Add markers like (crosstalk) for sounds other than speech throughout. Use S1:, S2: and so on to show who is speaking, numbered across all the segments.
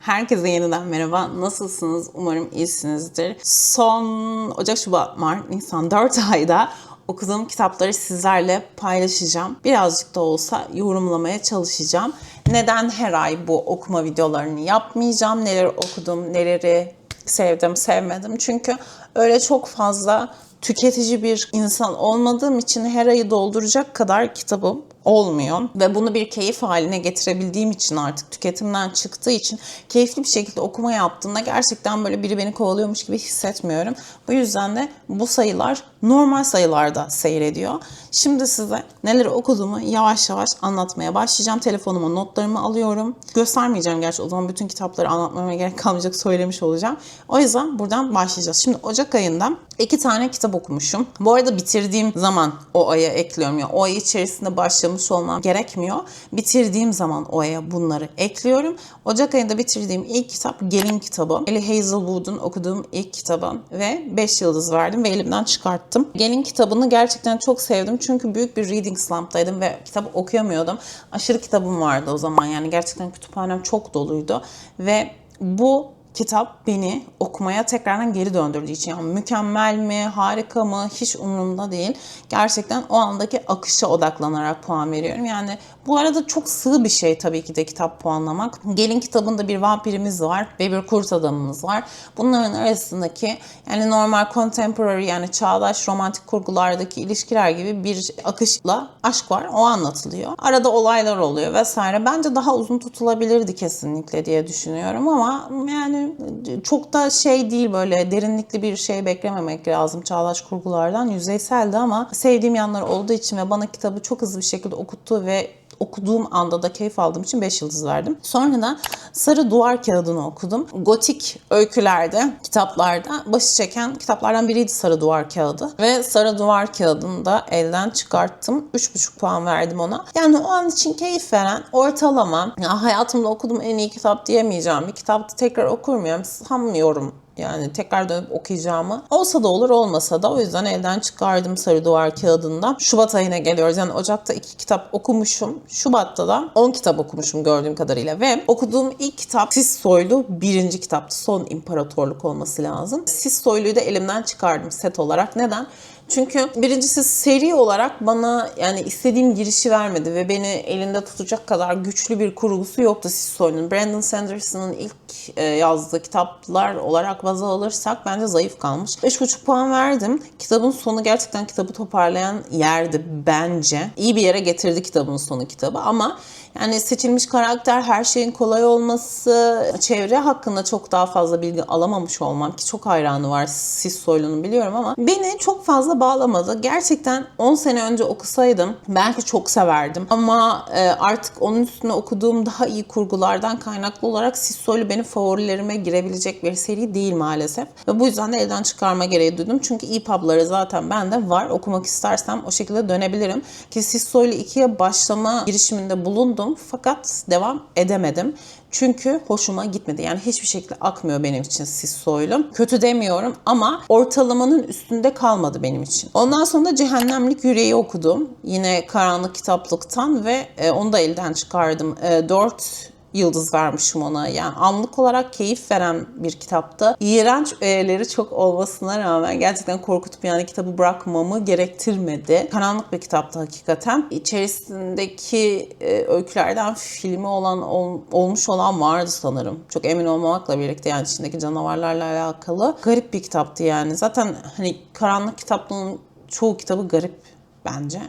S1: Herkese yeniden merhaba. Nasılsınız? Umarım iyisinizdir. Son Ocak, Şubat, Mart, Nisan 4 (laughs) ayda okuduğum kitapları sizlerle paylaşacağım. Birazcık da olsa yorumlamaya çalışacağım. Neden her ay bu okuma videolarını yapmayacağım? Neler okudum, neleri sevdim, sevmedim. Çünkü öyle çok fazla tüketici bir insan olmadığım için her ayı dolduracak kadar kitabım olmuyor. Ve bunu bir keyif haline getirebildiğim için artık tüketimden çıktığı için keyifli bir şekilde okuma yaptığımda gerçekten böyle biri beni kovalıyormuş gibi hissetmiyorum. Bu yüzden de bu sayılar normal sayılarda seyrediyor. Şimdi size neler okuduğumu yavaş yavaş anlatmaya başlayacağım. Telefonuma notlarımı alıyorum. Göstermeyeceğim gerçi o zaman bütün kitapları anlatmama gerek kalmayacak söylemiş olacağım. O yüzden buradan başlayacağız. Şimdi Ocak ayında iki tane kitap okumuşum. Bu arada bitirdiğim zaman o aya ekliyorum. Yani o ay içerisinde başlamış olmam gerekmiyor. Bitirdiğim zaman o aya bunları ekliyorum. Ocak ayında bitirdiğim ilk kitap Gelin kitabı. Ellie Hazelwood'un okuduğum ilk kitabı ve 5 yıldız verdim ve elimden çıkarttım. Gelin kitabını gerçekten çok sevdim çünkü büyük bir reading slump'taydım ve kitap okuyamıyordum. Aşırı kitabım vardı o zaman yani gerçekten kütüphanem çok doluydu ve bu kitap beni okumaya tekrardan geri döndürdüğü için yani mükemmel mi, harika mı hiç umurumda değil. Gerçekten o andaki akışa odaklanarak puan veriyorum. Yani bu arada çok sığ bir şey tabii ki de kitap puanlamak. Gelin kitabında bir vampirimiz var ve bir kurt adamımız var. Bunların arasındaki yani normal contemporary yani çağdaş romantik kurgulardaki ilişkiler gibi bir akışla aşk var. O anlatılıyor. Arada olaylar oluyor vesaire. Bence daha uzun tutulabilirdi kesinlikle diye düşünüyorum ama yani çok da şey değil böyle derinlikli bir şey beklememek lazım çağdaş kurgulardan. Yüzeyseldi ama sevdiğim yanları olduğu için ve bana kitabı çok hızlı bir şekilde okuttu ve okuduğum anda da keyif aldığım için 5 yıldız verdim. Sonra da Sarı Duvar Kağıdı'nı okudum. Gotik öykülerde, kitaplarda başı çeken kitaplardan biriydi Sarı Duvar Kağıdı. Ve Sarı Duvar Kağıdı'nı da elden çıkarttım. 3,5 puan verdim ona. Yani o an için keyif veren ortalama, ya hayatımda okuduğum en iyi kitap diyemeyeceğim bir kitaptı. Tekrar okur muyum? Sanmıyorum yani tekrar dönüp okuyacağımı. Olsa da olur olmasa da o yüzden elden çıkardım Sarı Duvar kağıdında. Şubat ayına geliyoruz. Yani Ocak'ta iki kitap okumuşum. Şubat'ta da 10 kitap okumuşum gördüğüm kadarıyla. Ve okuduğum ilk kitap Sis Soylu birinci kitaptı. Son İmparatorluk olması lazım. Sis Soylu'yu da elimden çıkardım set olarak. Neden? Çünkü birincisi seri olarak bana yani istediğim girişi vermedi ve beni elinde tutacak kadar güçlü bir kurgusu yoktu Sisoy'un. Brandon Sanderson'ın ilk e, yazdığı kitaplar olarak baz alırsak bence zayıf kalmış. 5,5 puan verdim. Kitabın sonu gerçekten kitabı toparlayan yerdi bence. İyi bir yere getirdi kitabın sonu kitabı ama yani seçilmiş karakter, her şeyin kolay olması, çevre hakkında çok daha fazla bilgi alamamış olmam ki çok hayranı var Sis Soylu'nun biliyorum ama beni çok fazla bağlamadı. Gerçekten 10 sene önce okusaydım belki çok severdim ama e, artık onun üstüne okuduğum daha iyi kurgulardan kaynaklı olarak Sis Soylu benim favorilerime girebilecek bir seri değil maalesef. Ve bu yüzden de elden çıkarma gereği duydum. Çünkü EPUB'ları zaten bende var. Okumak istersem o şekilde dönebilirim. Ki Sis Soylu 2'ye başlama girişiminde bulundum fakat devam edemedim. Çünkü hoşuma gitmedi. Yani hiçbir şekilde akmıyor benim için sis soylu. Kötü demiyorum ama ortalamanın üstünde kalmadı benim için. Ondan sonra Cehennemlik Yüreği okudum. Yine karanlık kitaplıktan ve e, onu da elden çıkardım. 4 yıldız vermişim ona. Yani anlık olarak keyif veren bir kitaptı. İğrenç öğeleri çok olmasına rağmen gerçekten korkutup yani kitabı bırakmamı gerektirmedi. Karanlık bir kitaptı hakikaten. İçerisindeki e, öykülerden filmi olan ol, olmuş olan vardı sanırım. Çok emin olmamakla birlikte yani içindeki canavarlarla alakalı. Garip bir kitaptı yani. Zaten hani karanlık kitaplığın çoğu kitabı garip bence.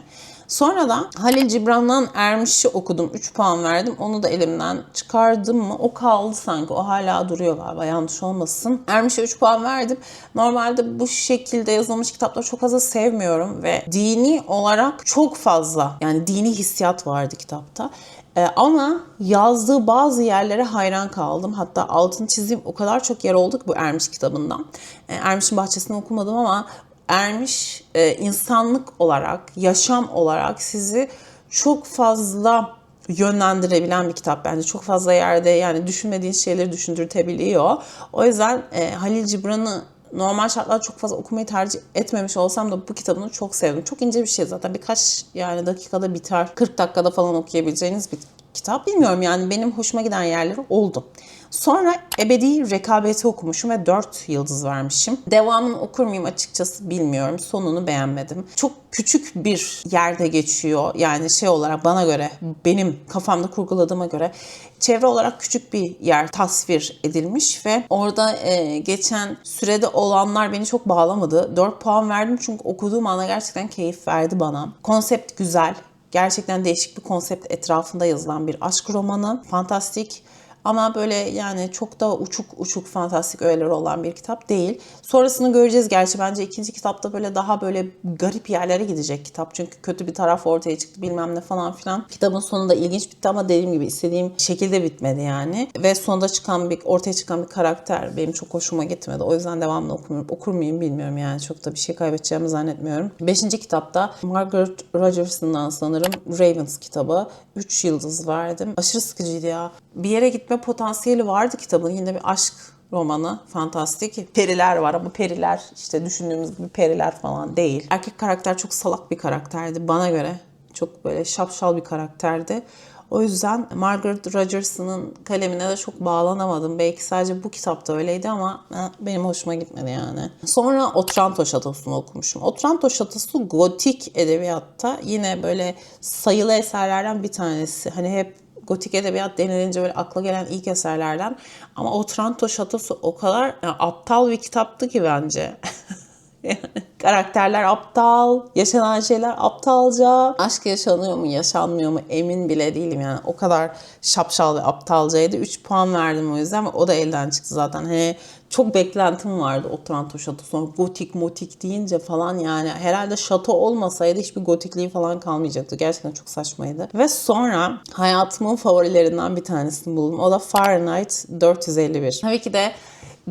S1: Sonra da Halil Cibran'dan Ermiş'i okudum. 3 puan verdim. Onu da elimden çıkardım mı? O kaldı sanki. O hala duruyor galiba. Yanlış olmasın. Ermiş'e 3 puan verdim. Normalde bu şekilde yazılmış kitapları çok fazla sevmiyorum ve dini olarak çok fazla yani dini hissiyat vardı kitapta. Ee, ama yazdığı bazı yerlere hayran kaldım. Hatta altını çizdiğim o kadar çok yer oldu ki bu Ermiş kitabından. Ee, Ermiş'in bahçesini okumadım ama ermiş e, insanlık olarak, yaşam olarak sizi çok fazla yönlendirebilen bir kitap bence. Çok fazla yerde yani düşünmediğiniz şeyleri düşündürtebiliyor. O yüzden e, Halil Cibran'ı normal şartlarda çok fazla okumayı tercih etmemiş olsam da bu kitabını çok sevdim. Çok ince bir şey zaten. Birkaç yani dakikada biter. 40 dakikada falan okuyabileceğiniz bir kitap. Bilmiyorum yani benim hoşuma giden yerleri oldu. Sonra Ebedi Rekabeti okumuşum ve 4 yıldız vermişim. Devamını okur muyum açıkçası bilmiyorum. Sonunu beğenmedim. Çok küçük bir yerde geçiyor. Yani şey olarak bana göre, benim kafamda kurguladığıma göre çevre olarak küçük bir yer tasvir edilmiş ve orada e, geçen sürede olanlar beni çok bağlamadı. 4 puan verdim çünkü okuduğum anda gerçekten keyif verdi bana. Konsept güzel. Gerçekten değişik bir konsept etrafında yazılan bir aşk romanı. Fantastik ama böyle yani çok da uçuk uçuk fantastik öğeleri olan bir kitap değil. Sonrasını göreceğiz gerçi. Bence ikinci kitapta böyle daha böyle garip yerlere gidecek kitap. Çünkü kötü bir taraf ortaya çıktı bilmem ne falan filan. Kitabın sonunda ilginç bitti ama dediğim gibi istediğim şekilde bitmedi yani. Ve sonunda çıkan bir ortaya çıkan bir karakter benim çok hoşuma gitmedi. O yüzden devamlı okumuyorum. Okur muyum bilmiyorum yani. Çok da bir şey kaybedeceğimi zannetmiyorum. Beşinci kitapta Margaret Rogers'ından sanırım Ravens kitabı. 3 yıldız verdim. Aşırı sıkıcıydı ya. Bir yere gitme potansiyeli vardı kitabın. Yine bir aşk romanı. Fantastik. Periler var ama periler işte düşündüğümüz gibi periler falan değil. Erkek karakter çok salak bir karakterdi bana göre. Çok böyle şapşal bir karakterdi. O yüzden Margaret Rogers'ın kalemine de çok bağlanamadım. Belki sadece bu kitapta öyleydi ama benim hoşuma gitmedi yani. Sonra Otranto Şatosu'nu okumuşum. Otranto Şatosu gotik edebiyatta yine böyle sayılı eserlerden bir tanesi. Hani hep gotik edebiyat denilince böyle akla gelen ilk eserlerden. Ama Otranto Şatosu o kadar yani aptal bir kitaptı ki bence. (laughs) (laughs) Karakterler aptal, yaşanan şeyler aptalca. Aşk yaşanıyor mu, yaşanmıyor mu emin bile değilim yani. O kadar şapşal ve aptalcaydı. 3 puan verdim o yüzden ve o da elden çıktı zaten. Hani çok beklentim vardı o Toronto şato sonra gotik motik deyince falan yani herhalde şato olmasaydı hiçbir gotikliği falan kalmayacaktı. Gerçekten çok saçmaydı. Ve sonra hayatımın favorilerinden bir tanesini buldum. O da Fahrenheit 451. Tabii ki de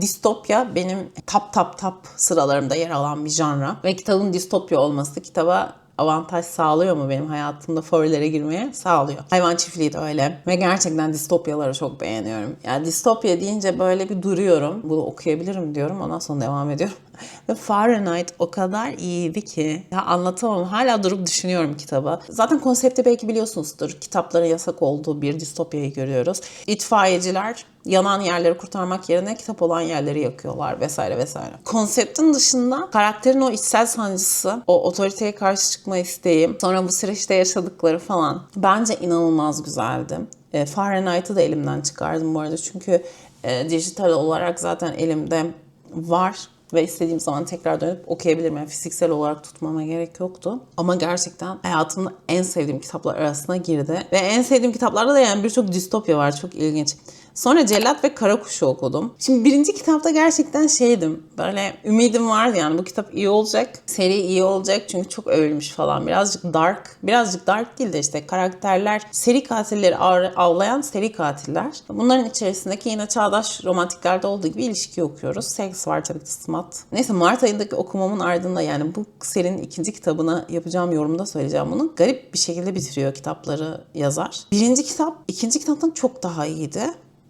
S1: Distopya benim tap tap tap sıralarımda yer alan bir janra. Ve kitabın distopya olması kitaba avantaj sağlıyor mu benim hayatımda favorilere girmeye? Sağlıyor. Hayvan çiftliği de öyle. Ve gerçekten distopyaları çok beğeniyorum. Yani distopya deyince böyle bir duruyorum. Bunu okuyabilirim diyorum. Ondan sonra devam ediyorum. Ve Fahrenheit o kadar iyiydi ki ya anlatamam. Hala durup düşünüyorum kitabı. Zaten konsepti belki biliyorsunuzdur. Kitapların yasak olduğu bir distopyayı görüyoruz. İtfaiyeciler yanan yerleri kurtarmak yerine kitap olan yerleri yakıyorlar vesaire vesaire. Konseptin dışında karakterin o içsel sancısı, o otoriteye karşı çıkma isteği, sonra bu süreçte yaşadıkları falan bence inanılmaz güzeldi. E, Fahrenheit'ı da elimden çıkardım bu arada çünkü e, dijital olarak zaten elimde var ve istediğim zaman tekrar dönüp okuyabilirim. Yani fiziksel olarak tutmama gerek yoktu. Ama gerçekten hayatımda en sevdiğim kitaplar arasına girdi. Ve en sevdiğim kitaplarda da yani birçok distopya var. Çok ilginç. Sonra Cellat ve Karakuş'u okudum. Şimdi birinci kitapta gerçekten şeydim. Böyle ümidim vardı yani bu kitap iyi olacak. Seri iyi olacak çünkü çok övülmüş falan. Birazcık dark. Birazcık dark değil de işte karakterler seri katilleri avlayan seri katiller. Bunların içerisindeki yine çağdaş romantiklerde olduğu gibi ilişki okuyoruz. Seks var tabii ki smat. Neyse Mart ayındaki okumamın ardında yani bu serinin ikinci kitabına yapacağım yorumda söyleyeceğim bunu. Garip bir şekilde bitiriyor kitapları yazar. Birinci kitap ikinci kitaptan çok daha iyiydi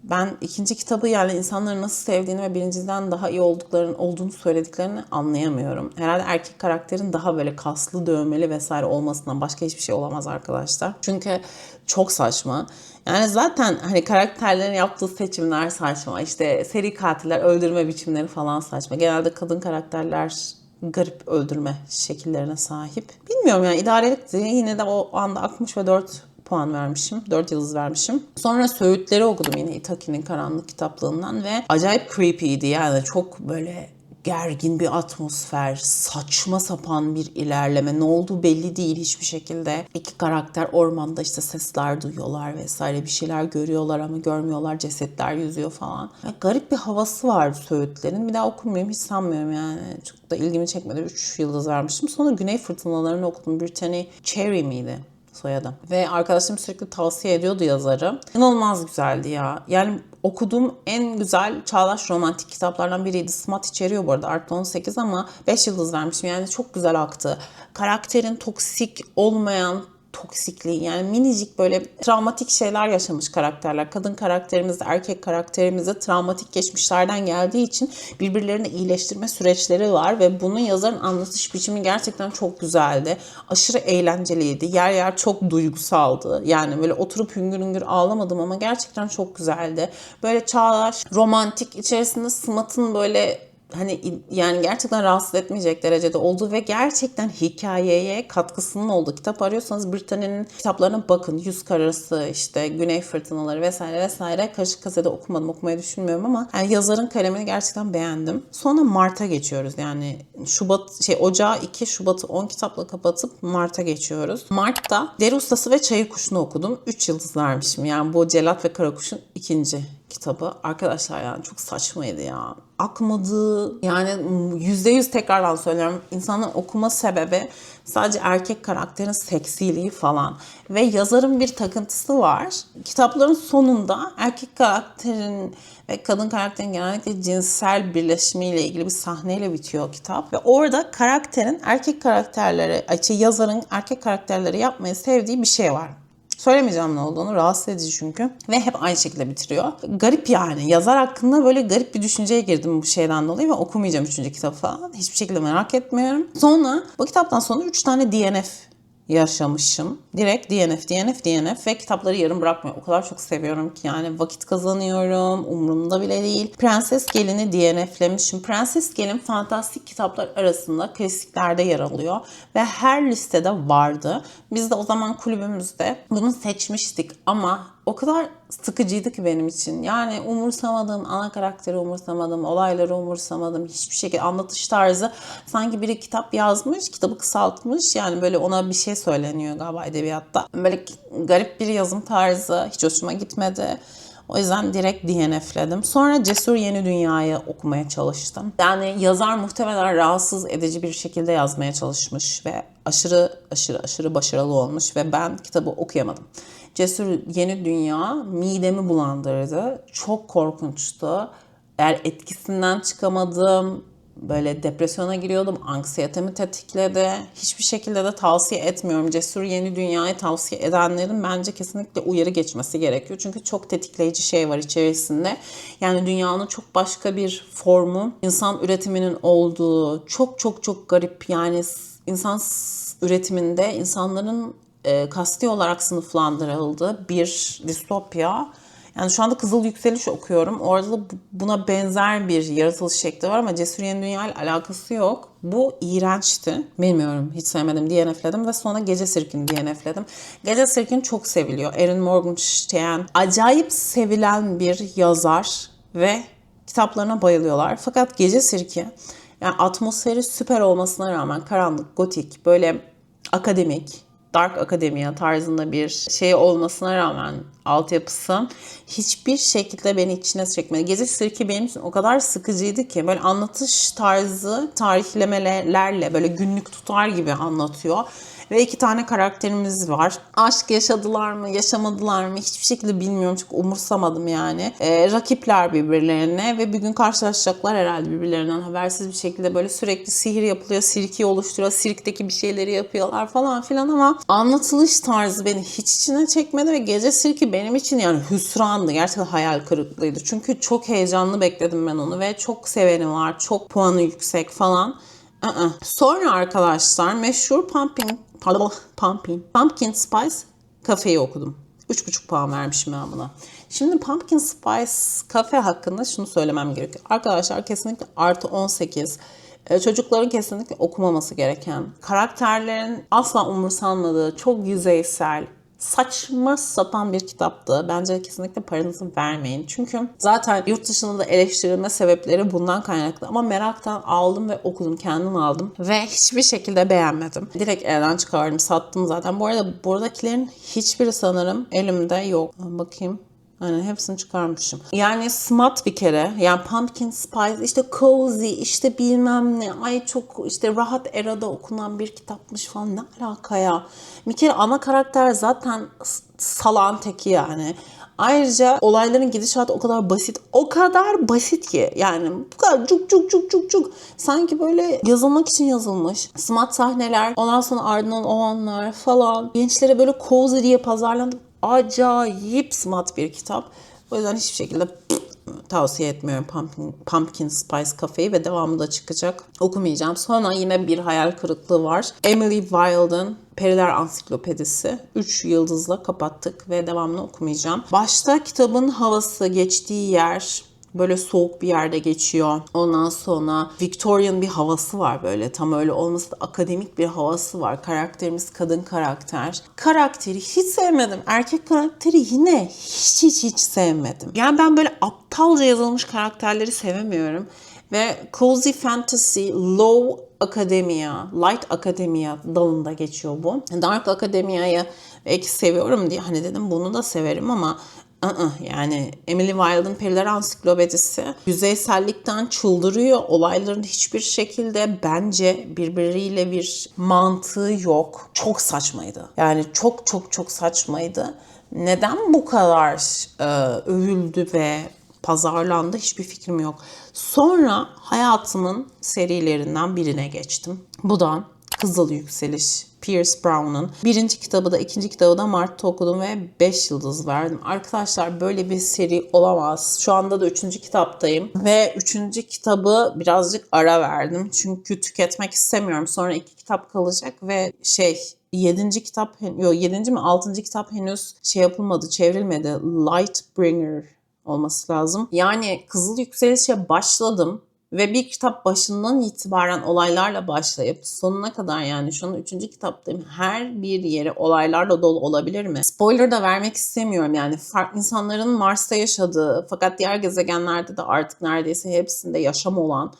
S1: ben ikinci kitabı yani insanları nasıl sevdiğini ve birinciden daha iyi olduklarını olduğunu söylediklerini anlayamıyorum. Herhalde erkek karakterin daha böyle kaslı, dövmeli vesaire olmasından başka hiçbir şey olamaz arkadaşlar. Çünkü çok saçma. Yani zaten hani karakterlerin yaptığı seçimler saçma. İşte seri katiller öldürme biçimleri falan saçma. Genelde kadın karakterler garip öldürme şekillerine sahip. Bilmiyorum yani idarelik yine de o anda akmış ve dört puan vermişim. 4 yıldız vermişim. Sonra Söğütleri okudum yine Itaki'nin karanlık kitaplığından ve acayip creepy'ydi yani çok böyle gergin bir atmosfer, saçma sapan bir ilerleme. Ne olduğu belli değil hiçbir şekilde. İki karakter ormanda işte sesler duyuyorlar vesaire bir şeyler görüyorlar ama görmüyorlar. Cesetler yüzüyor falan. Yani garip bir havası vardı Söğütlerin. Bir daha okumayayım hiç sanmıyorum yani. Çok da ilgimi çekmedi. 3 yıldız vermiştim. Sonra Güney Fırtınalarını okudum. Brittany Cherry miydi? Soyadı. Ve arkadaşım sürekli tavsiye ediyordu yazarı. İnanılmaz güzeldi ya. Yani okuduğum en güzel çağdaş romantik kitaplardan biriydi. Smut içeriyor bu arada. Artı 18 ama 5 yıldız vermişim. Yani çok güzel aktı. Karakterin toksik olmayan toksikliği yani minicik böyle travmatik şeyler yaşamış karakterler. Kadın karakterimiz de erkek karakterimiz de travmatik geçmişlerden geldiği için birbirlerini iyileştirme süreçleri var ve bunun yazarın anlatış biçimi gerçekten çok güzeldi. Aşırı eğlenceliydi. Yer yer çok duygusaldı. Yani böyle oturup hüngür hüngür ağlamadım ama gerçekten çok güzeldi. Böyle çağdaş, romantik içerisinde Smat'ın böyle hani yani gerçekten rahatsız etmeyecek derecede olduğu ve gerçekten hikayeye katkısının olduğu kitap arıyorsanız Britanya'nın kitaplarına bakın. Yüz Karası, işte Güney Fırtınaları vesaire vesaire. Karışık kasede okumadım, okumayı düşünmüyorum ama yani yazarın kalemini gerçekten beğendim. Sonra Mart'a geçiyoruz. Yani Şubat, şey Ocağı 2, Şubat'ı 10 kitapla kapatıp Mart'a geçiyoruz. Mart'ta Deri Ustası ve Çayır Kuşu'nu okudum. 3 yıldız vermişim. Yani bu Celat ve Karakuş'un ikinci kitabı. Arkadaşlar yani çok saçmaydı ya. Akmadı. Yani yüzde yüz tekrardan söylüyorum. İnsanın okuma sebebi sadece erkek karakterin seksiliği falan. Ve yazarın bir takıntısı var. Kitapların sonunda erkek karakterin ve kadın karakterin genellikle cinsel birleşimiyle ilgili bir sahneyle bitiyor kitap. Ve orada karakterin erkek karakterleri, şey, yazarın erkek karakterleri yapmayı sevdiği bir şey var. Söylemeyeceğim ne olduğunu. Rahatsız edici çünkü. Ve hep aynı şekilde bitiriyor. Garip yani. Yazar hakkında böyle garip bir düşünceye girdim bu şeyden dolayı ve okumayacağım üçüncü kitabı falan. Hiçbir şekilde merak etmiyorum. Sonra bu kitaptan sonra üç tane DNF yaşamışım. Direkt DNF, DNF, DNF ve kitapları yarım bırakmıyor. O kadar çok seviyorum ki yani vakit kazanıyorum. Umurumda bile değil. Prenses Gelin'i DNF'lemişim. Prenses Gelin fantastik kitaplar arasında klasiklerde yer alıyor. Ve her listede vardı. Biz de o zaman kulübümüzde bunu seçmiştik ama o kadar sıkıcıydı ki benim için. Yani umursamadım, ana karakteri umursamadım, olayları umursamadım. Hiçbir şekilde anlatış tarzı sanki biri kitap yazmış, kitabı kısaltmış. Yani böyle ona bir şey söyleniyor galiba edebiyatta. Böyle garip bir yazım tarzı hiç hoşuma gitmedi. O yüzden direkt DNF'ledim. Sonra Cesur Yeni Dünya'yı okumaya çalıştım. Yani yazar muhtemelen rahatsız edici bir şekilde yazmaya çalışmış ve aşırı aşırı aşırı başarılı olmuş ve ben kitabı okuyamadım. Cesur Yeni Dünya midemi bulandırdı. Çok korkunçtu. Eğer etkisinden çıkamadım, böyle depresyona giriyordum. Anksiyetemi tetikledi. Hiçbir şekilde de tavsiye etmiyorum. Cesur Yeni Dünya'yı tavsiye edenlerin bence kesinlikle uyarı geçmesi gerekiyor. Çünkü çok tetikleyici şey var içerisinde. Yani dünyanın çok başka bir formu, insan üretiminin olduğu, çok çok çok garip yani insan üretiminde insanların e, kasti olarak sınıflandırıldığı bir distopya. Yani şu anda Kızıl Yükseliş okuyorum. Orada da buna benzer bir yaratılış şekli var ama Cesur Yeni Dünya ile alakası yok. Bu iğrençti. Bilmiyorum hiç sevmedim DNF'ledim ve sonra Gece Sirkin DNF'ledim. Gece Sirkin çok seviliyor. Erin Morgenstern acayip sevilen bir yazar ve kitaplarına bayılıyorlar. Fakat Gece Sirki yani atmosferi süper olmasına rağmen karanlık, gotik, böyle akademik, Dark Academia tarzında bir şey olmasına rağmen altyapısı hiçbir şekilde beni içine çekmedi. Gece Sirki benim için o kadar sıkıcıydı ki böyle anlatış tarzı tarihlemelerle böyle günlük tutar gibi anlatıyor. Ve iki tane karakterimiz var. Aşk yaşadılar mı, yaşamadılar mı hiçbir şekilde bilmiyorum çünkü umursamadım yani. Ee, rakipler birbirlerine ve bir gün karşılaşacaklar herhalde birbirlerinden habersiz bir şekilde böyle sürekli sihir yapılıyor, sirki oluşturuyor, sirkteki bir şeyleri yapıyorlar falan filan ama anlatılış tarzı beni hiç içine çekmedi ve gece sirki benim için yani hüsrandı. Gerçekten hayal kırıklığıydı. Çünkü çok heyecanlı bekledim ben onu ve çok seveni var, çok puanı yüksek falan. Sonra arkadaşlar meşhur pardon, Pumpkin, Pumpkin Spice kafeyi okudum. 3,5 puan vermişim ben buna. Şimdi Pumpkin Spice kafe hakkında şunu söylemem gerekiyor. Arkadaşlar kesinlikle artı 18 çocukların kesinlikle okumaması gereken, karakterlerin asla umursanmadığı, çok yüzeysel, saçma sapan bir kitaptı. Bence kesinlikle paranızı vermeyin. Çünkü zaten yurt dışında da eleştirilme sebepleri bundan kaynaklı. Ama meraktan aldım ve okudum. Kendim aldım. Ve hiçbir şekilde beğenmedim. Direkt elden çıkardım. Sattım zaten. Bu arada buradakilerin hiçbiri sanırım elimde yok. Bakayım. Aynen hepsini çıkarmışım. Yani smart bir kere. Yani pumpkin spice, işte cozy, işte bilmem ne. Ay çok işte rahat erada okunan bir kitapmış falan. Ne alaka ya? Bir kere ana karakter zaten salan teki yani. Ayrıca olayların gidişatı o kadar basit, o kadar basit ki yani bu kadar cuk cuk cuk cuk cuk sanki böyle yazılmak için yazılmış. Smart sahneler, ondan sonra ardından o anlar falan. Gençlere böyle cozy diye pazarlandı. Acayip smart bir kitap. O yüzden hiçbir şekilde tavsiye etmiyorum Pumpkin, Pumpkin Spice Cafe'yi ve devamı da çıkacak. Okumayacağım. Sonra yine bir hayal kırıklığı var. Emily Wilde'ın Periler Ansiklopedisi. 3 yıldızla kapattık ve devamını okumayacağım. Başta kitabın havası geçtiği yer böyle soğuk bir yerde geçiyor. Ondan sonra Victorian bir havası var böyle. Tam öyle olmasa da akademik bir havası var. Karakterimiz kadın karakter. Karakteri hiç sevmedim. Erkek karakteri yine hiç hiç hiç sevmedim. Yani ben böyle aptalca yazılmış karakterleri sevemiyorum. Ve Cozy Fantasy, Low Academia, Light Academia dalında geçiyor bu. Dark Academia'yı belki seviyorum diye hani dedim bunu da severim ama ı-ı, yani Emily Wilde'ın Periler Ansiklopedisi yüzeysellikten çıldırıyor. Olayların hiçbir şekilde bence birbiriyle bir mantığı yok. Çok saçmaydı. Yani çok çok çok saçmaydı. Neden bu kadar e, övüldü ve pazarlandı hiçbir fikrim yok. Sonra hayatımın serilerinden birine geçtim. Bu da Kızıl Yükseliş. Pierce Brown'un. Birinci kitabı da ikinci kitabı da Mart'ta okudum ve 5 yıldız verdim. Arkadaşlar böyle bir seri olamaz. Şu anda da üçüncü kitaptayım. Ve üçüncü kitabı birazcık ara verdim. Çünkü tüketmek istemiyorum. Sonra iki kitap kalacak ve şey yedinci kitap, yok yedinci mi altıncı kitap henüz şey yapılmadı, çevrilmedi. Lightbringer olması lazım. Yani Kızıl Yükseliş'e başladım ve bir kitap başından itibaren olaylarla başlayıp sonuna kadar yani şu an üçüncü kitaptayım. Her bir yere olaylarla dolu olabilir mi? Spoiler da vermek istemiyorum yani farklı insanların Mars'ta yaşadığı fakat diğer gezegenlerde de artık neredeyse hepsinde yaşam olan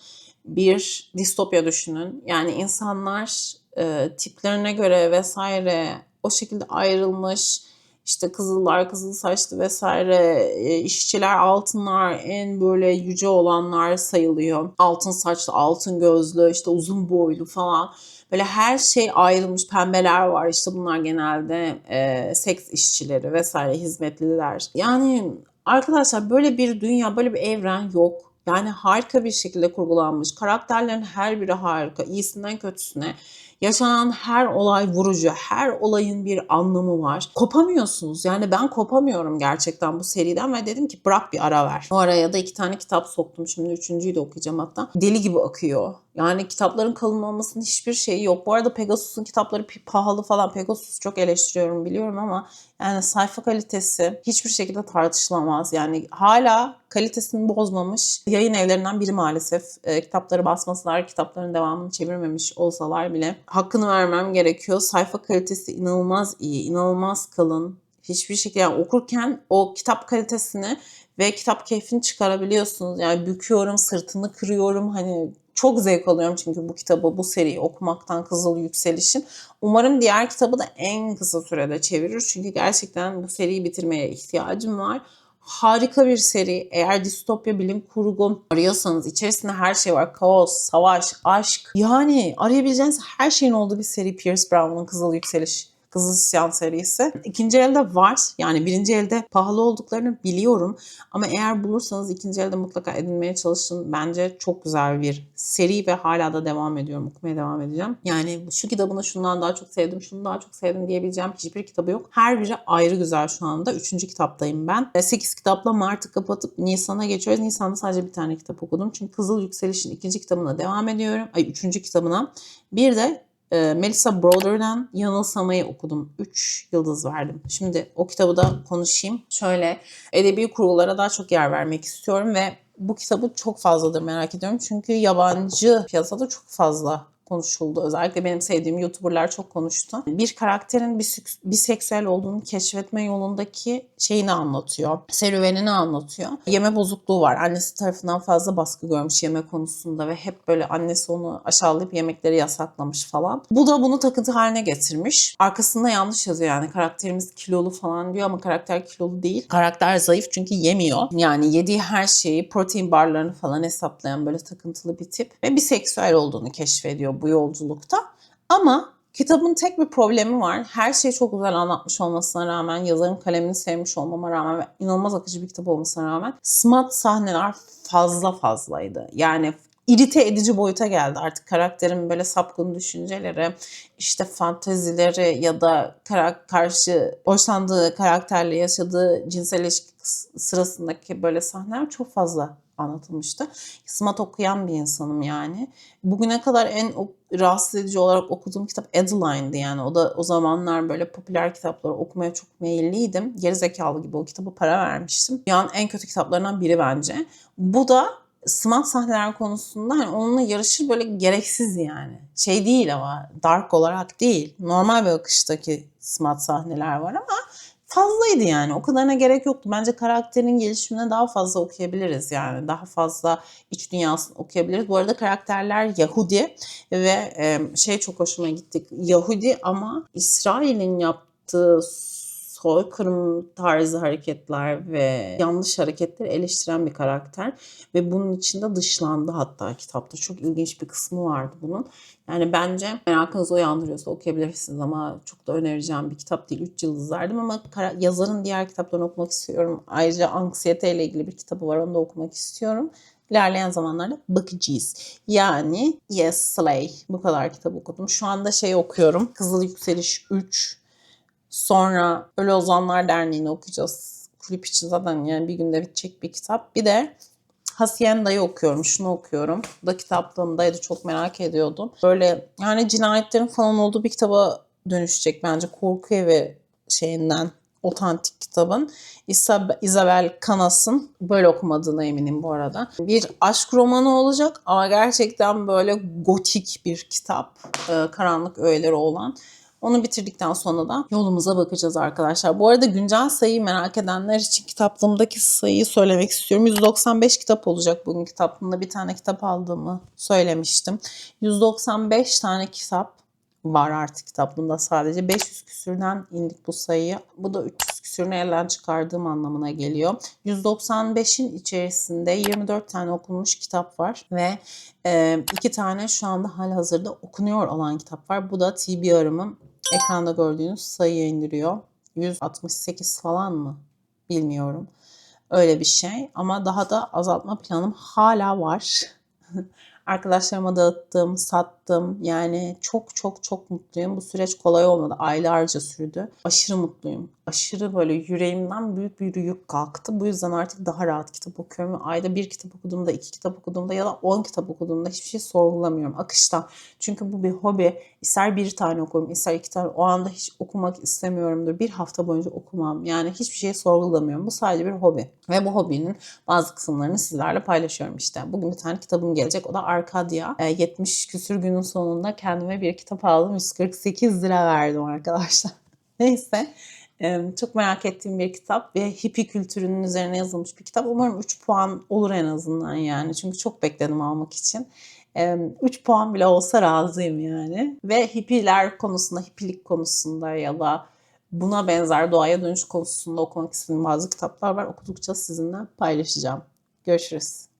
S1: bir distopya düşünün. Yani insanlar e, tiplerine göre vesaire o şekilde ayrılmış işte kızıllar, kızıl saçlı vesaire e, işçiler altınlar en böyle yüce olanlar sayılıyor. Altın saçlı, altın gözlü, işte uzun boylu falan. Böyle her şey ayrılmış pembeler var işte bunlar genelde e, seks işçileri vesaire hizmetliler. Yani arkadaşlar böyle bir dünya, böyle bir evren yok. Yani harika bir şekilde kurgulanmış. Karakterlerin her biri harika. iyisinden kötüsüne. Yaşanan her olay vurucu, her olayın bir anlamı var. Kopamıyorsunuz. Yani ben kopamıyorum gerçekten bu seriden ve dedim ki bırak bir ara ver. O araya da iki tane kitap soktum. Şimdi üçüncüyü de okuyacağım hatta. Deli gibi akıyor. Yani kitapların kalın olmasının hiçbir şeyi yok. Bu arada Pegasus'un kitapları pahalı falan. Pegasus'u çok eleştiriyorum biliyorum ama yani sayfa kalitesi hiçbir şekilde tartışılamaz. Yani hala kalitesini bozmamış yayın evlerinden biri maalesef. E, kitapları basmasalar, kitapların devamını çevirmemiş olsalar bile hakkını vermem gerekiyor. Sayfa kalitesi inanılmaz iyi, inanılmaz kalın. Hiçbir şekilde yani okurken o kitap kalitesini ve kitap keyfini çıkarabiliyorsunuz. Yani büküyorum, sırtını kırıyorum. Hani çok zevk alıyorum çünkü bu kitabı, bu seriyi okumaktan Kızıl Yükseliş'in. Umarım diğer kitabı da en kısa sürede çevirir. Çünkü gerçekten bu seriyi bitirmeye ihtiyacım var. Harika bir seri. Eğer distopya, bilim kurgu arıyorsanız içerisinde her şey var. Kaos, savaş, aşk. Yani arayabileceğiniz her şeyin olduğu bir seri Pierce Brown'un Kızıl Yükseliş. Kızıl İsyan serisi. İkinci elde var. Yani birinci elde pahalı olduklarını biliyorum. Ama eğer bulursanız ikinci elde mutlaka edinmeye çalışın. Bence çok güzel bir seri ve hala da devam ediyorum. Okumaya devam edeceğim. Yani şu kitabını şundan daha çok sevdim, şunu daha çok sevdim diyebileceğim hiçbir kitabı yok. Her biri ayrı güzel şu anda. Üçüncü kitaptayım ben. 8 kitapla Mart'ı kapatıp Nisan'a geçiyoruz. Nisan'da sadece bir tane kitap okudum. Çünkü Kızıl Yükseliş'in ikinci kitabına devam ediyorum. Ay üçüncü kitabına. Bir de e, Melissa Broder'dan Yanılsamayı okudum. 3 yıldız verdim. Şimdi o kitabı da konuşayım. Şöyle edebi kurgulara daha çok yer vermek istiyorum ve bu kitabı çok fazladır merak ediyorum. Çünkü yabancı piyasada çok fazla konuşuldu. Özellikle benim sevdiğim YouTuber'lar çok konuştu. Bir karakterin biseksüel olduğunu keşfetme yolundaki şeyini anlatıyor. Serüvenini anlatıyor. Yeme bozukluğu var. Annesi tarafından fazla baskı görmüş yeme konusunda ve hep böyle annesi onu aşağılayıp yemekleri yasaklamış falan. Bu da bunu takıntı haline getirmiş. Arkasında yanlış yazıyor yani karakterimiz kilolu falan diyor ama karakter kilolu değil. Karakter zayıf çünkü yemiyor. Yani yediği her şeyi protein barlarını falan hesaplayan böyle takıntılı bir tip ve biseksüel olduğunu keşfediyor bu yolculukta. Ama Kitabın tek bir problemi var. Her şeyi çok güzel anlatmış olmasına rağmen, yazarın kalemini sevmiş olmama rağmen ve inanılmaz akıcı bir kitap olmasına rağmen smut sahneler fazla fazlaydı. Yani irite edici boyuta geldi artık karakterin böyle sapkın düşünceleri, işte fantezileri ya da karşı hoşlandığı karakterle yaşadığı cinsel ilişki sırasındaki böyle sahneler çok fazla anlatılmıştı. Smut okuyan bir insanım yani. Bugüne kadar en rahatsız edici olarak okuduğum kitap Adeline'dı yani. O da o zamanlar böyle popüler kitapları okumaya çok meyilliydim. Gerizekalı gibi o kitabı para vermiştim. Dünyanın en kötü kitaplarından biri bence. Bu da smut sahneler konusunda hani onunla yarışır böyle gereksiz yani. Şey değil ama dark olarak değil. Normal bir akıştaki smut sahneler var ama fazlaydı yani. O kadarına gerek yoktu. Bence karakterin gelişimine daha fazla okuyabiliriz yani. Daha fazla iç dünyasını okuyabiliriz. Bu arada karakterler Yahudi ve şey çok hoşuma gitti. Yahudi ama İsrail'in yaptığı soykırım tarzı hareketler ve yanlış hareketleri eleştiren bir karakter ve bunun içinde dışlandı hatta kitapta. Çok ilginç bir kısmı vardı bunun. Yani bence merakınızı uyandırıyorsa okuyabilirsiniz ama çok da önereceğim bir kitap değil. 3 yıldız verdim ama yazarın diğer kitaplarını okumak istiyorum. Ayrıca anksiyete ile ilgili bir kitabı var onu da okumak istiyorum. İlerleyen zamanlarda bakacağız. Yani Yes Slay. Bu kadar kitap okudum. Şu anda şey okuyorum. Kızıl Yükseliş 3. Sonra Ölü Ozanlar Derneği'ni okuyacağız. Kulüp için zaten yani bir günde bitecek bir kitap. Bir de Hacienda'yı okuyorum, şunu okuyorum. Bu da kitaplığımdaydı, çok merak ediyordum. Böyle yani cinayetlerin falan olduğu bir kitaba dönüşecek bence. Korku evi şeyinden, otantik kitabın. İsab- Isabel Canas'ın böyle okumadığına eminim bu arada. Bir aşk romanı olacak ama gerçekten böyle gotik bir kitap. Ee, karanlık öğeleri olan. Onu bitirdikten sonra da yolumuza bakacağız arkadaşlar. Bu arada güncel sayıyı merak edenler için kitaplığımdaki sayıyı söylemek istiyorum. 195 kitap olacak bugün kitaplığımda. Bir tane kitap aldığımı söylemiştim. 195 tane kitap var artık kitaplığımda sadece. 500 küsürden indik bu sayıyı. Bu da 300 küsürünü elden çıkardığım anlamına geliyor. 195'in içerisinde 24 tane okunmuş kitap var ve e, iki tane şu anda halihazırda okunuyor olan kitap var. Bu da TBR'ımın ekranda gördüğünüz sayıya indiriyor. 168 falan mı? Bilmiyorum. Öyle bir şey ama daha da azaltma planım hala var. (laughs) Arkadaşlarıma dağıttım, sattım. Yani çok çok çok mutluyum. Bu süreç kolay olmadı. Aylarca sürdü. Aşırı mutluyum. Aşırı böyle yüreğimden büyük bir yük kalktı. Bu yüzden artık daha rahat kitap okuyorum. Ayda bir kitap okuduğumda, iki kitap okuduğumda ya da on kitap okuduğumda hiçbir şey sorgulamıyorum. Akışta. Çünkü bu bir hobi. İster bir tane okurum, ister iki tane. O anda hiç okumak istemiyorumdur. Bir hafta boyunca okumam. Yani hiçbir şey sorgulamıyorum. Bu sadece bir hobi. Ve bu hobinin bazı kısımlarını sizlerle paylaşıyorum işte. Bugün bir tane kitabım gelecek. O da Arkadia. E, 70 küsür günün sonunda kendime bir kitap aldım. 148 lira verdim arkadaşlar. (laughs) Neyse. Çok merak ettiğim bir kitap ve hippie kültürünün üzerine yazılmış bir kitap. Umarım 3 puan olur en azından yani. Çünkü çok bekledim almak için. 3 puan bile olsa razıyım yani. Ve hippiler konusunda, hippilik konusunda ya da buna benzer doğaya dönüş konusunda okumak istediğim bazı kitaplar var. Okudukça sizinle paylaşacağım. Görüşürüz.